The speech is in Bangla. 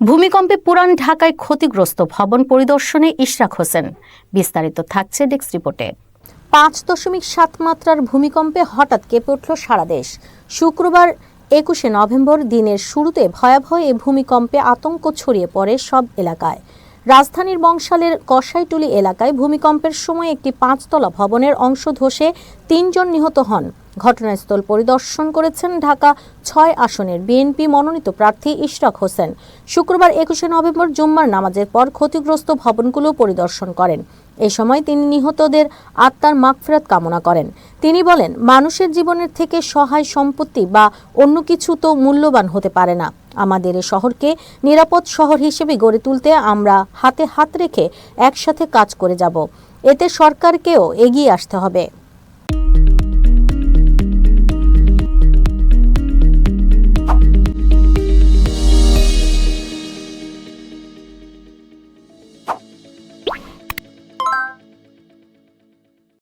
ভূমিকম্পে পুরান ঢাকায় ক্ষতিগ্রস্ত ভবন পরিদর্শনে ইশরাক হোসেন। বিস্তারিত থাকছে ডেস্ক রিপোর্টে। পাঁচ দশমিক সাত মাত্রার ভূমিকম্পে হঠাৎ কেঁপে উঠল সারা দেশ। শুক্রবার একুশে নভেম্বর দিনের শুরুতে ভয়াবহ এ ভূমিকম্পে আতঙ্ক ছড়িয়ে পড়ে সব এলাকায়। রাজধানীর বংশালের কসাইটুলি এলাকায় ভূমিকম্পের সময় একটি পাঁচতলা ভবনের অংশ ধসে তিনজন নিহত হন। ঘটনাস্থল পরিদর্শন করেছেন ঢাকা ছয় আসনের বিএনপি মনোনীত প্রার্থী ইশরাক হোসেন। শুক্রবার একুশে নভেম্বর জুম্মার নামাজের পর ক্ষতিগ্রস্ত ভবনগুলো পরিদর্শন করেন। এ সময় তিনি নিহতদের আত্মার মাগফিরাত কামনা করেন। তিনি বলেন, মানুষের জীবনের থেকে সহায় সম্পত্তি বা অন্য কিছু তো মূল্যবান হতে পারে না। আমাদের এ শহরকে নিরাপদ শহর হিসেবে গড়ে তুলতে আমরা হাতে হাত রেখে একসাথে কাজ করে যাব। এতে সরকারকেও এগিয়ে আসতে হবে।